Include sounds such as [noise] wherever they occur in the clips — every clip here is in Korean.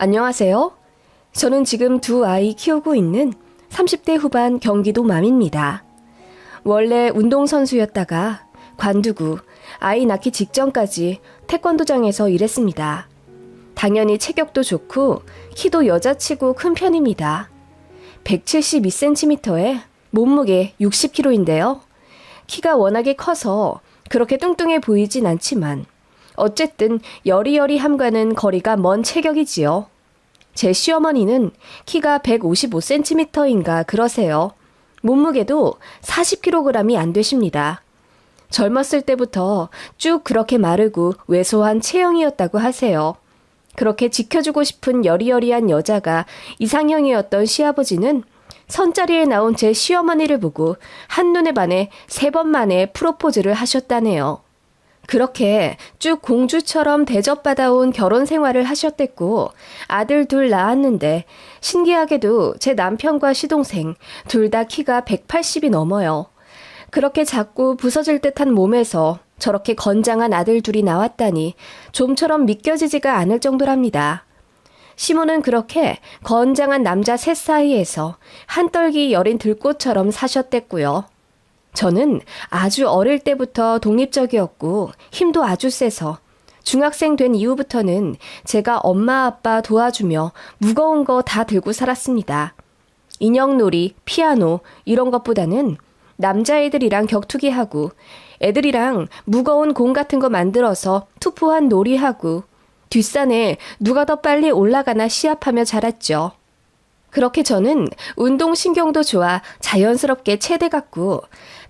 안녕하세요. 저는 지금 두 아이 키우고 있는 30대 후반 경기도 맘입니다. 원래 운동선수였다가 관두고 아이 낳기 직전까지 태권도장에서 일했습니다. 당연히 체격도 좋고 키도 여자치고 큰 편입니다. 172cm에 몸무게 60kg인데요. 키가 워낙에 커서 그렇게 뚱뚱해 보이진 않지만 어쨌든 여리여리 함과는 거리가 먼 체격이지요. 제 시어머니는 키가 155cm인가 그러세요. 몸무게도 40kg이 안 되십니다. 젊었을 때부터 쭉 그렇게 마르고 왜소한 체형이었다고 하세요. 그렇게 지켜주고 싶은 여리여리한 여자가 이상형이었던 시아버지는 선자리에 나온 제 시어머니를 보고 한눈에 반해 세 번 만에 프로포즈를 하셨다네요. 그렇게 쭉 공주처럼 대접받아온 결혼 생활을 하셨댔고 아들 둘 낳았는데 신기하게도 제 남편과 시동생 둘 다 키가 180이 넘어요. 그렇게 작고 부서질 듯한 몸에서 저렇게 건장한 아들 둘이 나왔다니 좀처럼 믿겨지지가 않을 정도랍니다. 시모는 그렇게 건장한 남자 셋 사이에서 한떨기 여린 들꽃처럼 사셨댔고요. 저는 아주 어릴 때부터 독립적이었고 힘도 아주 세서 중학생 된 이후부터는 제가 엄마 아빠 도와주며 무거운 거 다 들고 살았습니다. 인형놀이, 피아노 이런 것보다는 남자애들이랑 격투기 하고 애들이랑 무거운 공 같은 거 만들어서 투포한 놀이하고 뒷산에 누가 더 빨리 올라가나 시합하며 자랐죠. 그렇게 저는 운동신경도 좋아 자연스럽게 체대 갔고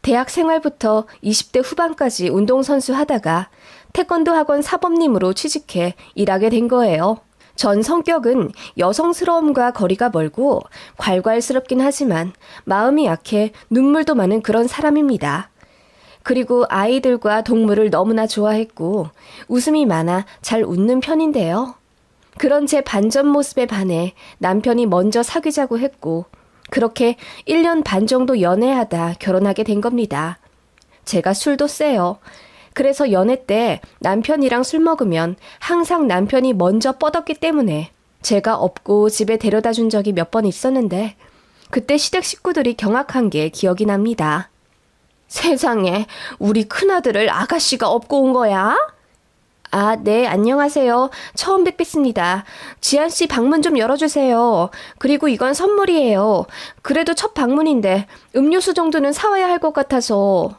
대학 생활부터 20대 후반까지 운동선수 하다가 태권도 학원 사범님으로 취직해 일하게 된 거예요. 전 성격은 여성스러움과 거리가 멀고 괄괄스럽긴 하지만 마음이 약해 눈물도 많은 그런 사람입니다. 그리고 아이들과 동물을 너무나 좋아했고 웃음이 많아 잘 웃는 편인데요. 그런 제 반전 모습에 반해 남편이 먼저 사귀자고 했고 그렇게 1년 반 정도 연애하다 결혼하게 된 겁니다. 제가 술도 세요. 그래서 연애 때 남편이랑 술 먹으면 항상 남편이 먼저 뻗었기 때문에 제가 없고 집에 데려다 준 적이 몇 번 있었는데 그때 시댁 식구들이 경악한 게 기억이 납니다. 세상에 우리 큰아들을 아가씨가 업고 온 거야? 아, 네, 안녕하세요. 처음 뵙겠습니다. 지한 씨 방문 좀 열어주세요. 그리고 이건 선물이에요. 그래도 첫 방문인데 음료수 정도는 사와야 할 것 같아서.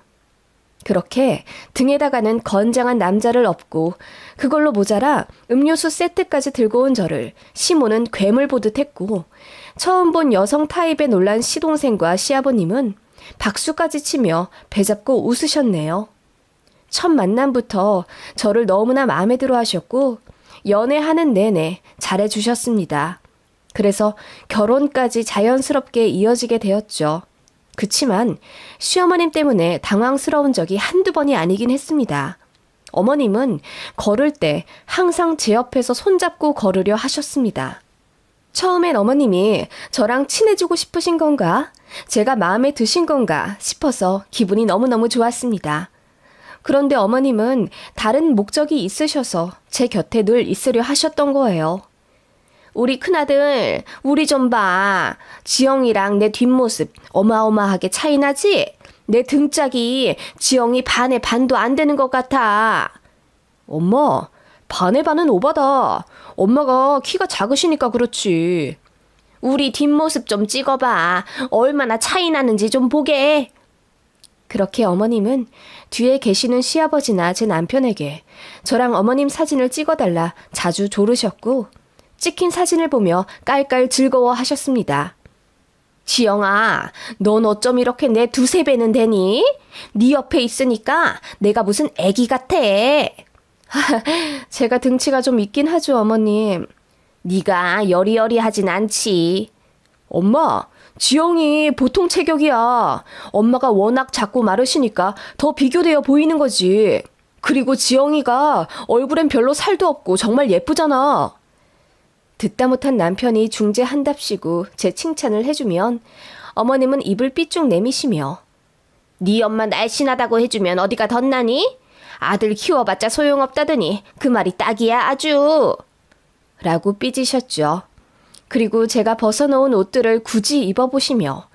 그렇게 등에다가는 건장한 남자를 업고 그걸로 모자라 음료수 세트까지 들고 온 저를 시모는 괴물 보듯 했고 처음 본 여성 타입에 놀란 시동생과 시아버님은 박수까지 치며 배 잡고 웃으셨네요. 첫 만남부터 저를 너무나 마음에 들어 하셨고, 연애하는 내내 잘해주셨습니다. 그래서 결혼까지 자연스럽게 이어지게 되었죠. 그치만 시어머님 때문에 당황스러운 적이 한두 번이 아니긴 했습니다. 어머님은 걸을 때 항상 제 옆에서 손잡고 걸으려 하셨습니다. 처음엔 어머님이 저랑 친해지고 싶으신 건가? 제가 마음에 드신 건가 싶어서 기분이 너무너무 좋았습니다. 그런데 어머님은 다른 목적이 있으셔서 제 곁에 늘 있으려 하셨던 거예요. 우리 큰아들, 우리 좀 봐. 지영이랑 내 뒷모습 어마어마하게 차이나지? 내 등짝이 지영이 반에 반도 안 되는 것 같아. 엄마, 반에 반은 오바다. 엄마가 키가 작으시니까 그렇지. 우리 뒷모습 좀 찍어봐. 얼마나 차이 나는지 좀 보게. 그렇게 어머님은 뒤에 계시는 시아버지나 제 남편에게 저랑 어머님 사진을 찍어달라 자주 조르셨고, 찍힌 사진을 보며 깔깔 즐거워 하셨습니다. 지영아, 넌 어쩜 이렇게 내 두세 배는 되니? 네 옆에 있으니까 내가 무슨 애기 같아. [laughs] 제가 등치가 좀 있긴 하죠, 어머님. 네가 여리여리하진 않지. 엄마, 지영이 보통 체격이야. 엄마가 워낙 작고 마르시니까 더 비교되어 보이는 거지. 그리고 지영이가 얼굴엔 별로 살도 없고 정말 예쁘잖아. 듣다 못한 남편이 중재한답시고 제 칭찬을 해주면 어머님은 입을 삐쭉 내미시며 네 엄마 날씬하다고 해주면 어디가 덧나니? 아들 키워봤자 소용없다더니 그 말이 딱이야 아주. 라고 삐지셨죠. 그리고 제가 벗어놓은 옷들을 굳이 입어보시며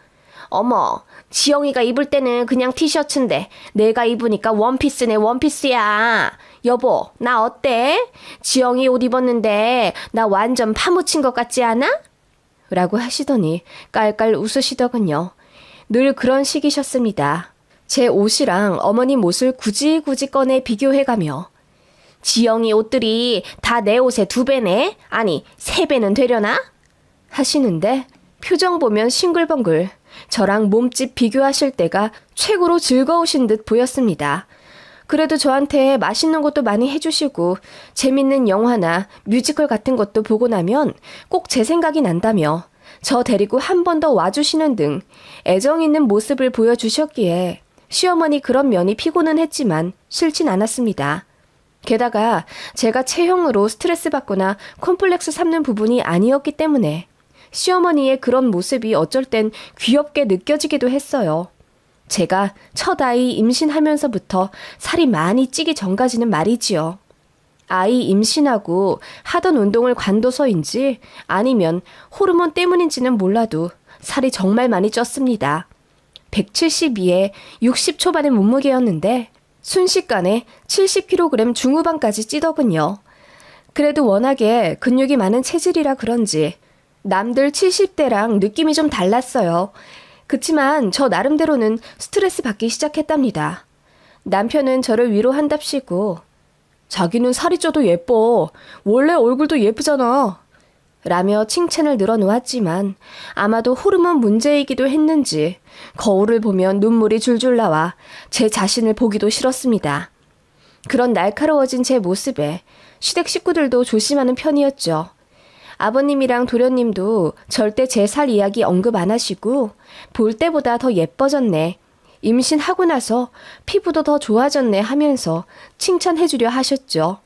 어머, 지영이가 입을 때는 그냥 티셔츠인데 내가 입으니까 원피스네 원피스야. 여보, 나 어때? 지영이 옷 입었는데 나 완전 파묻힌 것 같지 않아? 라고 하시더니 깔깔 웃으시더군요. 늘 그런 식이셨습니다. 제 옷이랑 어머님 옷을 굳이 굳이 꺼내 비교해가며 지영이 옷들이 다 내 옷의 두 배네? 아니, 세 배는 되려나? 하시는데 표정 보면 싱글벙글 저랑 몸집 비교하실 때가 최고로 즐거우신 듯 보였습니다. 그래도 저한테 맛있는 것도 많이 해주시고 재밌는 영화나 뮤지컬 같은 것도 보고 나면 꼭 제 생각이 난다며 저 데리고 한 번 더 와주시는 등 애정 있는 모습을 보여주셨기에 시어머니 그런 면이 피곤은 했지만 싫진 않았습니다. 게다가 제가 체형으로 스트레스 받거나 콤플렉스 삼는 부분이 아니었기 때문에 시어머니의 그런 모습이 어쩔 땐 귀엽게 느껴지기도 했어요. 제가 첫 아이 임신하면서부터 살이 많이 찌기 전까지는 말이지요. 아이 임신하고 하던 운동을 관둬서인지 아니면 호르몬 때문인지는 몰라도 살이 정말 많이 쪘습니다. 172에 60 초반의 몸무게였는데 순식간에 70kg 중후반까지 찌더군요. 그래도 워낙에 근육이 많은 체질이라 그런지 남들 70대랑 느낌이 좀 달랐어요. 그치만 저 나름대로는 스트레스 받기 시작했답니다. 남편은 저를 위로한답시고 자기는 살이 쪄도 예뻐. 원래 얼굴도 예쁘잖아. 라며 칭찬을 늘어놓았지만 아마도 호르몬 문제이기도 했는지 거울을 보면 눈물이 줄줄 나와 제 자신을 보기도 싫었습니다. 그런 날카로워진 제 모습에 시댁 식구들도 조심하는 편이었죠. 아버님이랑 도련님도 절대 제 살 이야기 언급 안 하시고 볼 때보다 더 예뻐졌네. 임신하고 나서 피부도 더 좋아졌네 하면서 칭찬해주려 하셨죠.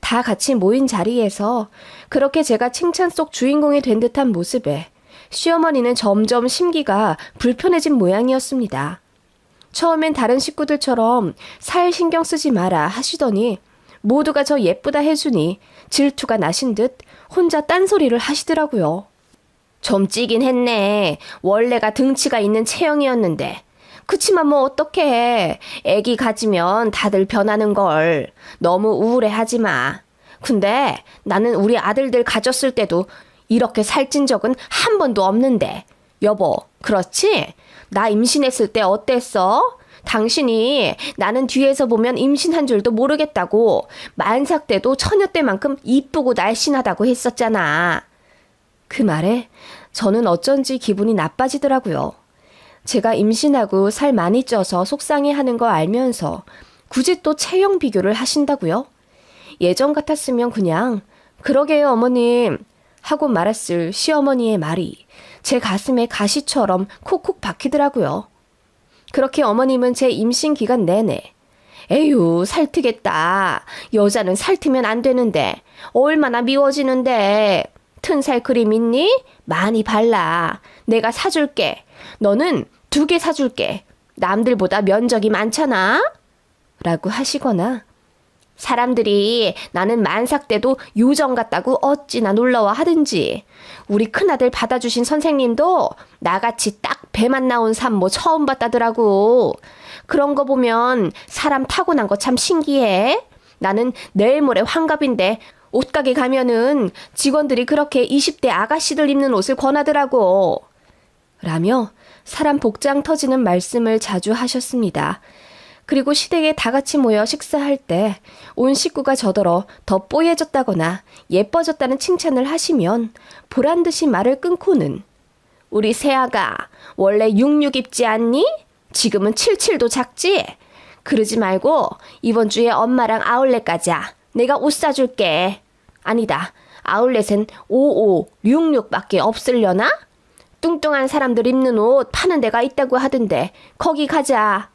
다 같이 모인 자리에서 그렇게 제가 칭찬 속 주인공이 된 듯한 모습에 시어머니는 점점 심기가 불편해진 모양이었습니다. 처음엔 다른 식구들처럼 살 신경 쓰지 마라 하시더니 모두가 저 예쁘다 해주니 질투가 나신 듯 혼자 딴소리를 하시더라고요. 좀 찌긴 했네. 원래가 등치가 있는 체형이었는데. 그치만 뭐 어떡해. 애기 가지면 다들 변하는 걸. 너무 우울해 하지 마. 근데 나는 우리 아들들 가졌을 때도 이렇게 살찐 적은 한 번도 없는데. 여보, 그렇지? 나 임신했을 때 어땠어? 당신이 나는 뒤에서 보면 임신한 줄도 모르겠다고 만삭 때도 처녀 때만큼 이쁘고 날씬하다고 했었잖아. 그 말에 저는 어쩐지 기분이 나빠지더라고요. 제가 임신하고 살 많이 쪄서 속상해 하는 거 알면서 굳이 또 체형 비교를 하신다고요? 예전 같았으면 그냥 그러게요, 어머님. 하고 말았을 시어머니의 말이 제 가슴에 가시처럼 콕콕 박히더라고요. 그렇게 어머님은 제 임신 기간 내내 에휴, 살트겠다. 여자는 살트면 안 되는데. 얼마나 미워지는데. 튼살 크림 있니? 많이 발라. 내가 사줄게. 너는 두 개 사줄게. 남들보다 면적이 많잖아? 라고 하시거나, 사람들이 나는 만삭 때도 요정 같다고 어찌나 놀라워 하든지, 우리 큰아들 받아주신 선생님도 나같이 딱 배만 나온 산모 처음 봤다더라고. 그런 거 보면 사람 타고난 거 참 신기해. 나는 내일 모레 환갑인데 옷가게 가면은 직원들이 그렇게 20대 아가씨들 입는 옷을 권하더라고. 라며 사람 복장 터지는 말씀을 자주 하셨습니다. 그리고 시댁에 다 같이 모여 식사할 때 온 식구가 저더러 더 뽀얘졌다거나 예뻐졌다는 칭찬을 하시면 보란 듯이 말을 끊고는 우리 새아가 원래 66 입지 않니? 지금은 77도 작지? 그러지 말고 이번 주에 엄마랑 아울렛 가자. 내가 옷 사줄게. 아니다. 아울렛엔 55, 66밖에 없으려나? 뚱뚱한 사람들 입는 옷 파는 데가 있다고 하던데 거기 가자.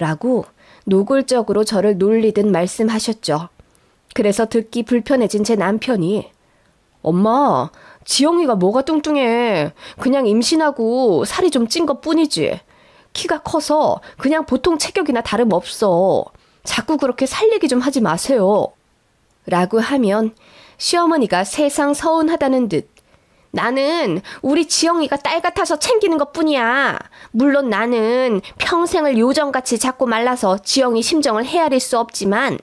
라고 노골적으로 저를 놀리듯 말씀하셨죠. 그래서 듣기 불편해진 제 남편이 엄마, 지영이가 뭐가 뚱뚱해. 그냥 임신하고 살이 좀 찐 것 뿐이지. 키가 커서 그냥 보통 체격이나 다름없어. 자꾸 그렇게 살 얘기 좀 하지 마세요. 라고 하면 시어머니가 세상 서운하다는 듯 나는 우리 지영이가 딸 같아서 챙기는 것 뿐이야. 물론 나는 평생을 요정같이 자꾸 말라서 지영이 심정을 헤아릴 수 없지만,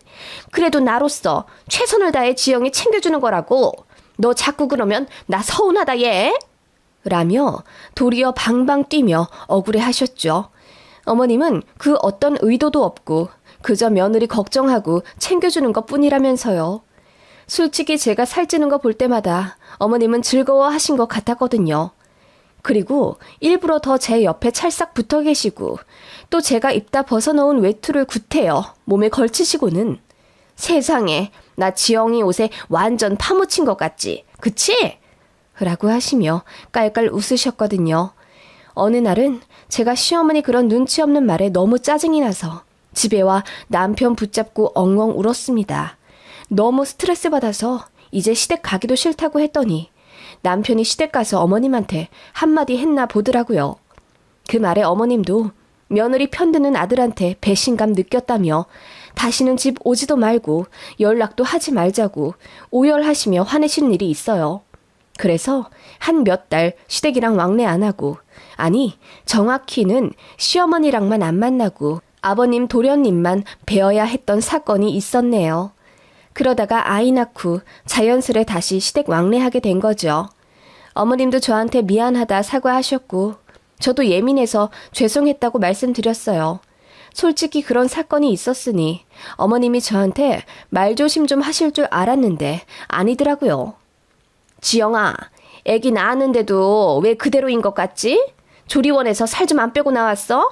그래도 나로서 최선을 다해 지영이 챙겨주는 거라고. 너 자꾸 그러면 나 서운하다, 얘. 라며 도리어 방방 뛰며 억울해 하셨죠. 어머님은 그 어떤 의도도 없고, 그저 며느리 걱정하고 챙겨주는 것 뿐이라면서요. 솔직히 제가 살찌는 거 볼 때마다 어머님은 즐거워하신 것 같았거든요. 그리고 일부러 더 제 옆에 찰싹 붙어 계시고 또 제가 입다 벗어놓은 외투를 구태여 몸에 걸치시고는 세상에 나 지영이 옷에 완전 파묻힌 것 같지 그치? 라고 하시며 깔깔 웃으셨거든요. 어느 날은 제가 시어머니 그런 눈치 없는 말에 너무 짜증이 나서 집에 와 남편 붙잡고 엉엉 울었습니다. 너무 스트레스 받아서 이제 시댁 가기도 싫다고 했더니 남편이 시댁 가서 어머님한테 한마디 했나 보더라고요. 그 말에 어머님도 며느리 편드는 아들한테 배신감 느꼈다며 다시는 집 오지도 말고 연락도 하지 말자고 오열하시며 화내신 일이 있어요. 그래서 한 몇 달 시댁이랑 왕래 안 하고 아니 정확히는 시어머니랑만 안 만나고 아버님 도련님만 뵈어야 했던 사건이 있었네요. 그러다가 아이 낳고 자연스레 다시 시댁 왕래하게 된 거죠. 어머님도 저한테 미안하다 사과하셨고, 저도 예민해서 죄송했다고 말씀드렸어요. 솔직히 그런 사건이 있었으니 어머님이 저한테 말조심 좀 하실 줄 알았는데 아니더라고요. 지영아, 애기 낳았는데도 왜 그대로인 것 같지? 조리원에서 살 좀 안 빼고 나왔어?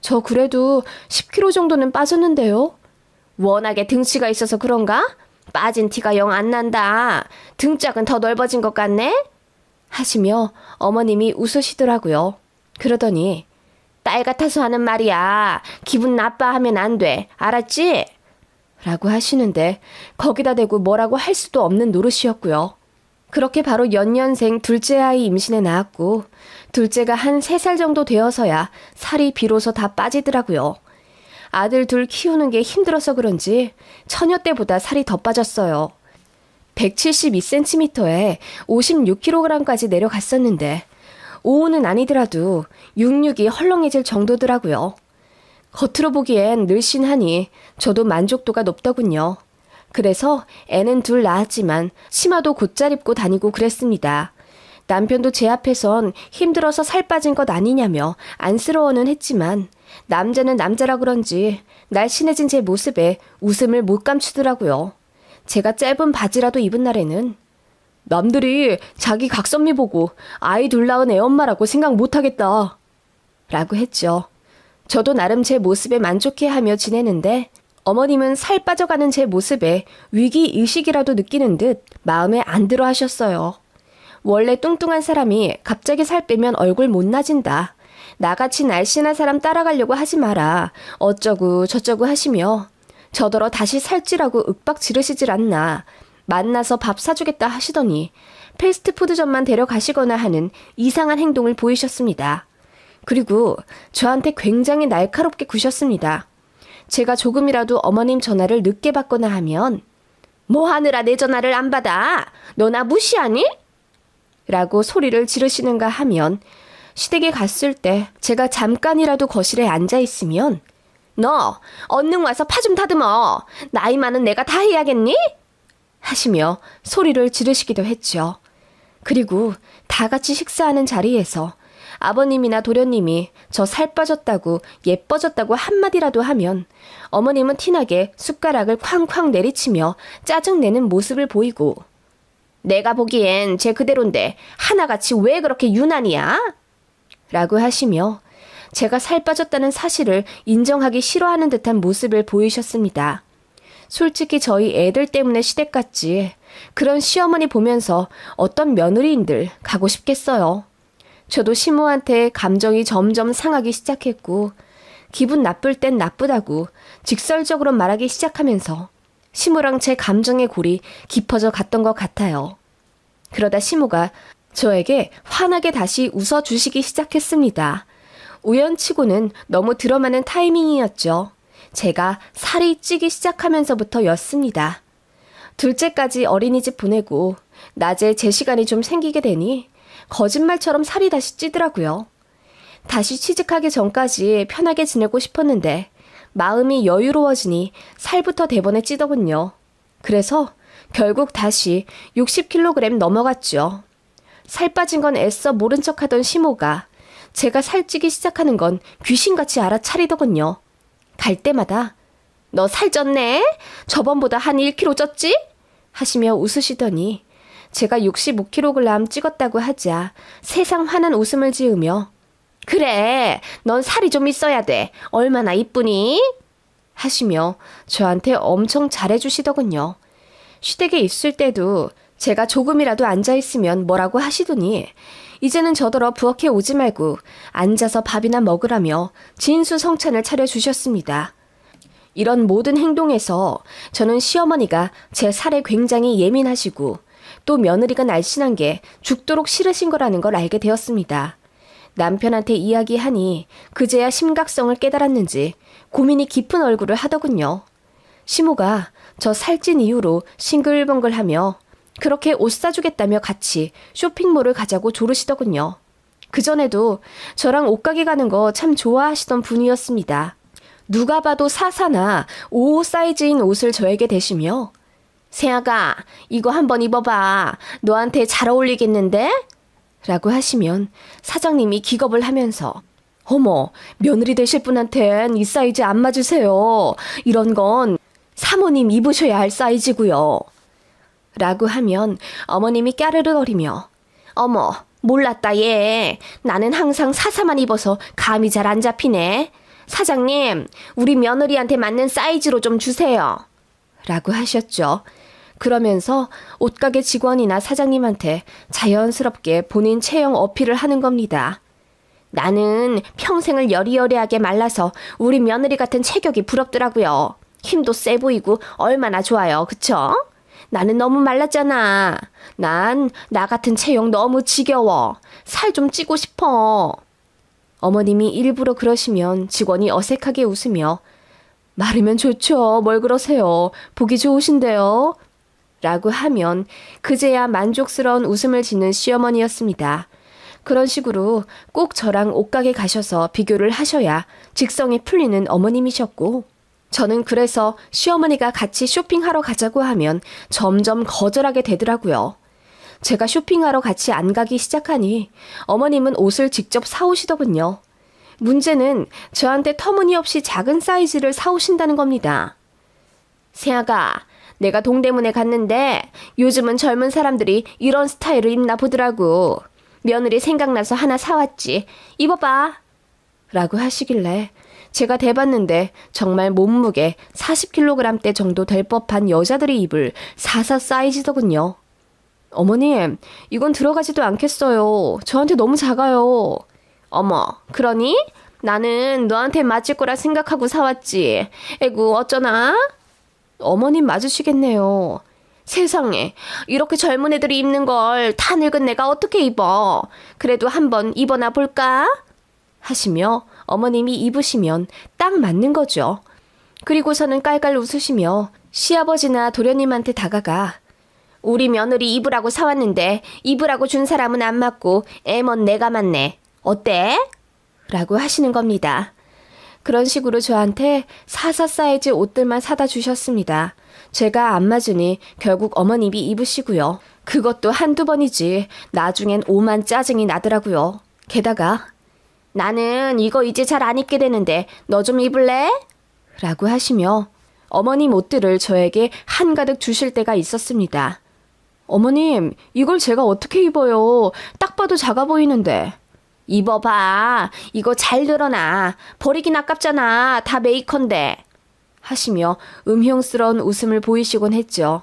저 그래도 10kg 정도는 빠졌는데요. 워낙에 등치가 있어서 그런가? 빠진 티가 영 안 난다. 등짝은 더 넓어진 것 같네? 하시며 어머님이 웃으시더라고요. 그러더니 딸 같아서 하는 말이야. 기분 나빠하면 안 돼. 알았지? 라고 하시는데 거기다 대고 뭐라고 할 수도 없는 노릇이었고요. 그렇게 바로 연년생 둘째 아이 임신에 나왔고 둘째가 한 세 살 정도 되어서야 살이 비로소 다 빠지더라고요. 아들 둘 키우는 게 힘들어서 그런지 처녀 때보다 살이 더 빠졌어요. 172cm에 56kg까지 내려갔었는데 오후는 아니더라도 66이 헐렁해질 정도더라고요. 겉으로 보기엔 늘씬하니 저도 만족도가 높더군요. 그래서 애는 둘 낳았지만 치마도 곧잘 입고 다니고 그랬습니다. 남편도 제 앞에선 힘들어서 살 빠진 것 아니냐며 안쓰러워는 했지만 남자는 남자라 그런지 날씬해진 제 모습에 웃음을 못 감추더라고요. 제가 짧은 바지라도 입은 날에는 남들이 자기 각선미 보고 아이 둘 낳은 애 엄마라고 생각 못 하겠다. 라고 했죠. 저도 나름 제 모습에 만족해 하며 지내는데 어머님은 살 빠져가는 제 모습에 위기 의식이라도 느끼는 듯 마음에 안 들어 하셨어요. 원래 뚱뚱한 사람이 갑자기 살 빼면 얼굴 못 나진다. 나같이 날씬한 사람 따라가려고 하지 마라. 어쩌고 저쩌고 하시며 저더러 다시 살찌라고 윽박 지르시질 않나. 만나서 밥 사주겠다 하시더니 패스트푸드점만 데려가시거나 하는 이상한 행동을 보이셨습니다. 그리고 저한테 굉장히 날카롭게 구셨습니다. 제가 조금이라도 어머님 전화를 늦게 받거나 하면 뭐 하느라 내 전화를 안 받아? 너 나 무시하니? 라고 소리를 지르시는가 하면 시댁에 갔을 때 제가 잠깐이라도 거실에 앉아 있으면 너 얼른 와서 파 좀 다듬어. 나이 많은 내가 다 해야겠니? 하시며 소리를 지르시기도 했죠. 그리고 다 같이 식사하는 자리에서 아버님이나 도련님이 저 살 빠졌다고 예뻐졌다고 한마디라도 하면 어머님은 티나게 숟가락을 쾅쾅 내리치며 짜증내는 모습을 보이고 내가 보기엔 제 그대로인데 하나같이 왜 그렇게 유난이야? 라고 하시며 제가 살 빠졌다는 사실을 인정하기 싫어하는 듯한 모습을 보이셨습니다. 솔직히 저희 애들 때문에 시댁 갔지. 그런 시어머니 보면서 어떤 며느리인들 가고 싶겠어요. 저도 시모한테 감정이 점점 상하기 시작했고, 기분 나쁠 땐 나쁘다고 직설적으로 말하기 시작하면서 시모랑 제 감정의 골이 깊어져 갔던 것 같아요. 그러다 시모가 저에게 환하게 다시 웃어주시기 시작했습니다. 우연치고는 너무 들어맞는 타이밍이었죠. 제가 살이 찌기 시작하면서부터 였습니다. 둘째까지 어린이집 보내고 낮에 제 시간이 좀 생기게 되니 거짓말처럼 살이 다시 찌더라고요. 다시 취직하기 전까지 편하게 지내고 싶었는데 마음이 여유로워지니 살부터 대번에 찌더군요. 그래서 결국 다시 60kg 넘어갔죠. 살 빠진 건 애써 모른 척 하던 시모가 제가 살찌기 시작하는 건 귀신같이 알아차리더군요. 갈 때마다 너 살쪘네? 저번보다 한 1kg 쪘지? 하시며 웃으시더니 제가 65kg 찍었다고 하자 세상 환한 웃음을 지으며 그래, 넌 살이 좀 있어야 돼. 얼마나 이쁘니? 하시며 저한테 엄청 잘해주시더군요. 시댁에 있을 때도 제가 조금이라도 앉아있으면 뭐라고 하시더니 이제는 저더러 부엌에 오지 말고 앉아서 밥이나 먹으라며 진수성찬을 차려주셨습니다. 이런 모든 행동에서 저는 시어머니가 제 살에 굉장히 예민하시고 또 며느리가 날씬한 게 죽도록 싫으신 거라는 걸 알게 되었습니다. 남편한테 이야기하니 그제야 심각성을 깨달았는지 고민이 깊은 얼굴을 하더군요. 시모가 저 살찐 이유로 싱글벙글하며 그렇게 옷 사주겠다며 같이 쇼핑몰을 가자고 조르시더군요. 그전에도 저랑 옷가게 가는 거 참 좋아하시던 분이었습니다. 누가 봐도 사사나 5호 사이즈인 옷을 저에게 대시며 세아가 이거 한번 입어봐. 너한테 잘 어울리겠는데? 라고 하시면 사장님이 기겁을 하면서 어머 며느리 되실 분한텐 이 사이즈 안 맞으세요. 이런 건 사모님 입으셔야 할 사이즈고요. 라고 하면 어머님이 까르르거리며 어머 몰랐다 얘. 나는 항상 사사만 입어서 감이 잘 안 잡히네. 사장님 우리 며느리한테 맞는 사이즈로 좀 주세요. 라고 하셨죠. 그러면서 옷가게 직원이나 사장님한테 자연스럽게 본인 체형 어필을 하는 겁니다 나는 평생을 여리여리하게 말라서 우리 며느리 같은 체격이 부럽더라고요. 힘도 세 보이고 얼마나 좋아요. 그쵸? 나는 너무 말랐잖아. 난 나 같은 체형 너무 지겨워. 살 좀 찌고 싶어. 어머님이 일부러 그러시면 직원이 어색하게 웃으며 마르면 좋죠. 뭘 그러세요. 보기 좋으신데요. 라고 하면 그제야 만족스러운 웃음을 짓는 시어머니였습니다. 그런 식으로 꼭 저랑 옷가게 가셔서 비교를 하셔야 직성이 풀리는 어머님이셨고 저는 그래서 시어머니가 같이 쇼핑하러 가자고 하면 점점 거절하게 되더라고요. 제가 쇼핑하러 같이 안 가기 시작하니 어머님은 옷을 직접 사오시더군요. 문제는 저한테 터무니없이 작은 사이즈를 사오신다는 겁니다. 세아가, 내가 동대문에 갔는데 요즘은 젊은 사람들이 이런 스타일을 입나 보더라고. 며느리 생각나서 하나 사왔지. 입어봐. 라고 하시길래 제가 대봤는데 정말 몸무게 40kg대 정도 될 법한 여자들이 입을 사사 사이즈더군요. 어머님, 이건 들어가지도 않겠어요. 저한테 너무 작아요. 어머, 그러니? 나는 너한테 맞을 거라 생각하고 사왔지. 에구, 어쩌나? 어머님 맞으시겠네요. 세상에, 이렇게 젊은 애들이 입는 걸 다 늙은 내가 어떻게 입어? 그래도 한번 입어나 볼까? 하시며 어머님이 입으시면 딱 맞는 거죠. 그리고서는 깔깔 웃으시며 시아버지나 도련님한테 다가가 우리 며느리 입으라고 사왔는데 입으라고 준 사람은 안 맞고 애먼 내가 맞네. 어때? 라고 하시는 겁니다. 그런 식으로 저한테 사사 사이즈 옷들만 사다 주셨습니다. 제가 안 맞으니 결국 어머님이 입으시고요. 그것도 한두 번이지 나중엔 오만 짜증이 나더라고요. 게다가 나는 이거 이제 잘 안 입게 되는데 너 좀 입을래? 라고 하시며 어머님 옷들을 저에게 한가득 주실 때가 있었습니다. 어머님, 이걸 제가 어떻게 입어요? 딱 봐도 작아 보이는데. 입어봐. 이거 잘 늘어나. 버리긴 아깝잖아. 다 메이커인데. 하시며 음흉스러운 웃음을 보이시곤 했죠.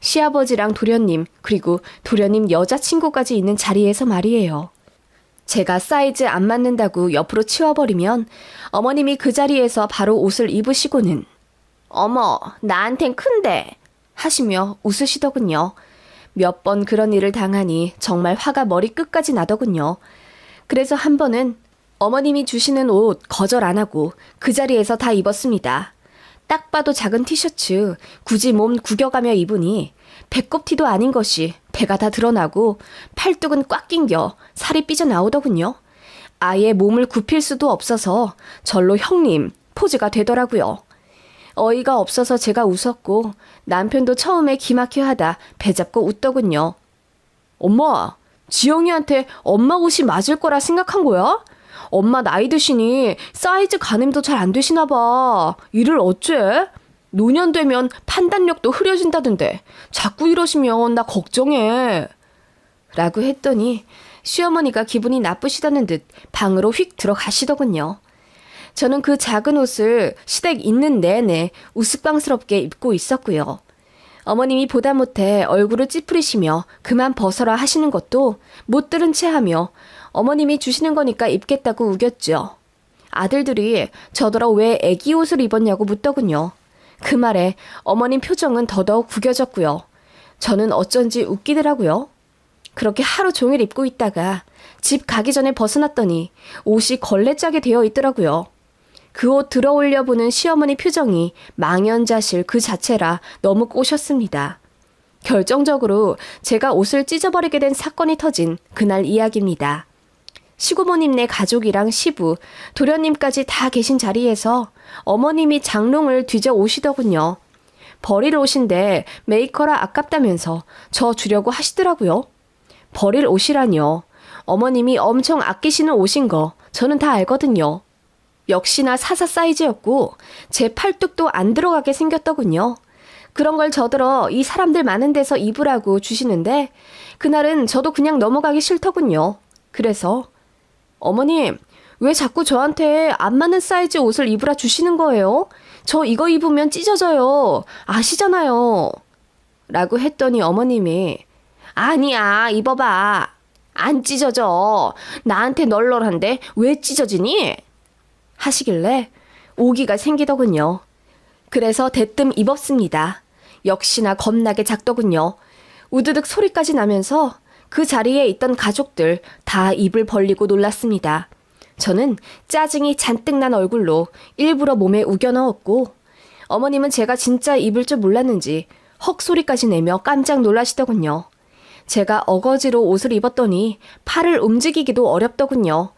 시아버지랑 도련님, 그리고 도련님 여자친구까지 있는 자리에서 말이에요. 제가 사이즈 안 맞는다고 옆으로 치워버리면 어머님이 그 자리에서 바로 옷을 입으시고는 어머, 나한텐 큰데 하시며 웃으시더군요. 몇 번 그런 일을 당하니 정말 화가 머리 끝까지 나더군요. 그래서 한 번은 어머님이 주시는 옷 거절 안 하고 그 자리에서 다 입었습니다. 딱 봐도 작은 티셔츠 굳이 몸 구겨가며 입으니 배꼽티도 아닌 것이 배가 다 드러나고 팔뚝은 꽉 낑겨 살이 삐져나오더군요. 아예 몸을 굽힐 수도 없어서 절로 형님 포즈가 되더라고요. 어이가 없어서 제가 웃었고 남편도 처음에 기막혀 하다 배 잡고 웃더군요. 엄마, 지영이한테 엄마 옷이 맞을 거라 생각한 거야? 엄마 나이 드시니 사이즈 가늠도 잘 안 되시나 봐. 이를 어째? 노년 되면 판단력도 흐려진다던데 자꾸 이러시면 나 걱정해. 라고 했더니 시어머니가 기분이 나쁘시다는 듯 방으로 휙 들어가시더군요. 저는 그 작은 옷을 시댁 있는 내내 우스꽝스럽게 입고 있었고요. 어머님이 보다 못해 얼굴을 찌푸리시며 그만 벗어라 하시는 것도 못 들은 채 하며 어머님이 주시는 거니까 입겠다고 우겼죠. 아들들이 저더러 왜 애기 옷을 입었냐고 묻더군요. 그 말에 어머님 표정은 더더욱 구겨졌고요. 저는 어쩐지 웃기더라고요. 그렇게 하루 종일 입고 있다가 집 가기 전에 벗어났더니 옷이 걸레짝이 되어 있더라고요. 그 옷 들어 올려 보는 시어머니 표정이 망연자실 그 자체라 너무 꼬셨습니다. 결정적으로 제가 옷을 찢어버리게 된 사건이 터진 그날 이야기입니다. 시고모님네 가족이랑 시부, 도련님까지 다 계신 자리에서 어머님이 장롱을 뒤져 오시더군요. 버릴 옷인데 메이커라 아깝다면서 저 주려고 하시더라고요. 버릴 옷이라뇨. 어머님이 엄청 아끼시는 옷인 거 저는 다 알거든요. 역시나 사사 사이즈였고 제 팔뚝도 안 들어가게 생겼더군요. 그런 걸 저들어 이 사람들 많은 데서 입으라고 주시는데 그날은 저도 그냥 넘어가기 싫더군요. 그래서 어머님 왜 자꾸 저한테 안 맞는 사이즈 옷을 입으라 주시는 거예요? 저 이거 입으면 찢어져요. 아시잖아요. 라고 했더니 어머님이 아니야 입어봐. 안 찢어져. 나한테 널널한데 왜 찢어지니? 하시길래 오기가 생기더군요. 그래서 대뜸 입었습니다. 역시나 겁나게 작더군요. 우드득 소리까지 나면서 그 자리에 있던 가족들 다 입을 벌리고 놀랐습니다. 저는 짜증이 잔뜩 난 얼굴로 일부러 몸에 우겨 넣었고 어머님은 제가 진짜 입을 줄 몰랐는지 헉 소리까지 내며 깜짝 놀라시더군요. 제가 어거지로 옷을 입었더니 팔을 움직이기도 어렵더군요.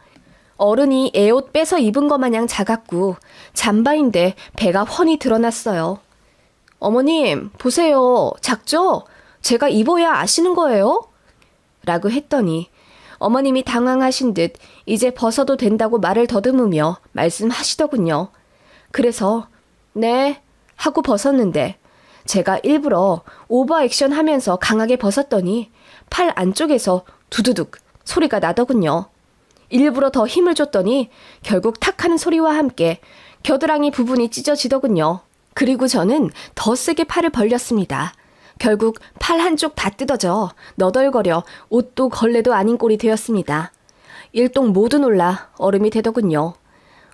어른이 애옷 빼서 입은 것 마냥 작았고 잠바인데 배가 훤히 드러났어요. 어머님, 보세요. 작죠? 제가 입어야 아시는 거예요? 라고 했더니 어머님이 당황하신 듯 이제 벗어도 된다고 말을 더듬으며 말씀하시더군요. 그래서 네 하고 벗었는데 제가 일부러 오버 액션 하면서 강하게 벗었더니 팔 안쪽에서 두두둑 소리가 나더군요. 일부러 더 힘을 줬더니 결국 탁 하는 소리와 함께 겨드랑이 부분이 찢어지더군요. 그리고 저는 더 세게 팔을 벌렸습니다. 결국 팔 한쪽 다 뜯어져 너덜거려 옷도 걸레도 아닌 꼴이 되었습니다. 일동 모두 놀라 얼음이 되더군요.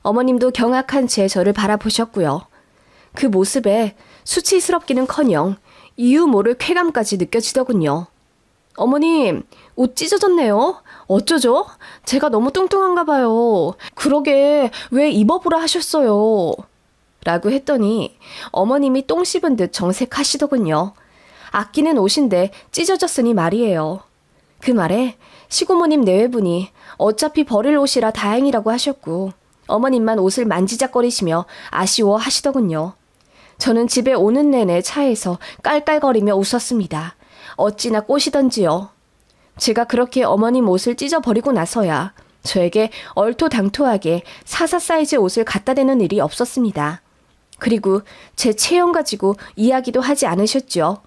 어머님도 경악한 채 저를 바라보셨고요. 그 모습에 수치스럽기는커녕 이유 모를 쾌감까지 느껴지더군요. 어머님, 옷 찢어졌네요. 어쩌죠? 제가 너무 뚱뚱한가 봐요. 그러게, 왜 입어보라 하셨어요? 라고 했더니 어머님이 똥 씹은 듯 정색하시더군요. 아끼는 옷인데 찢어졌으니 말이에요. 그 말에 시고모님 내외분이 어차피 버릴 옷이라 다행이라고 하셨고 어머님만 옷을 만지작거리시며 아쉬워 하시더군요. 저는 집에 오는 내내 차에서 깔깔거리며 웃었습니다. 어찌나 꼬시던지요. 제가 그렇게 어머님 옷을 찢어버리고 나서야 저에게 얼토당토하게 사사 사이즈 옷을 갖다 대는 일이 없었습니다. 그리고 제 체형 가지고 이야기도 하지 않으셨죠.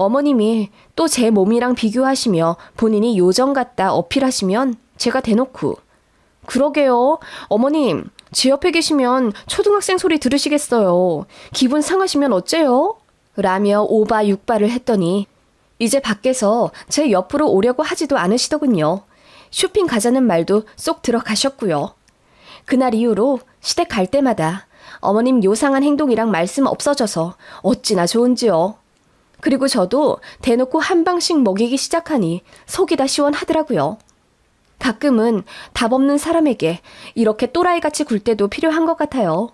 어머님이 또 제 몸이랑 비교하시며 본인이 요정 같다 어필하시면 제가 대놓고 그러게요. 어머님, 제 옆에 계시면 초등학생 소리 들으시겠어요. 기분 상하시면 어째요? 라며 오바 육바를 했더니 이제 밖에서 제 옆으로 오려고 하지도 않으시더군요. 쇼핑 가자는 말도 쏙 들어가셨고요. 그날 이후로 시댁 갈 때마다 어머님 요상한 행동이랑 말씀 없어져서 어찌나 좋은지요. 그리고 저도 대놓고 한 방씩 먹이기 시작하니 속이 다 시원하더라고요. 가끔은 답 없는 사람에게 이렇게 또라이같이 굴 때도 필요한 것 같아요.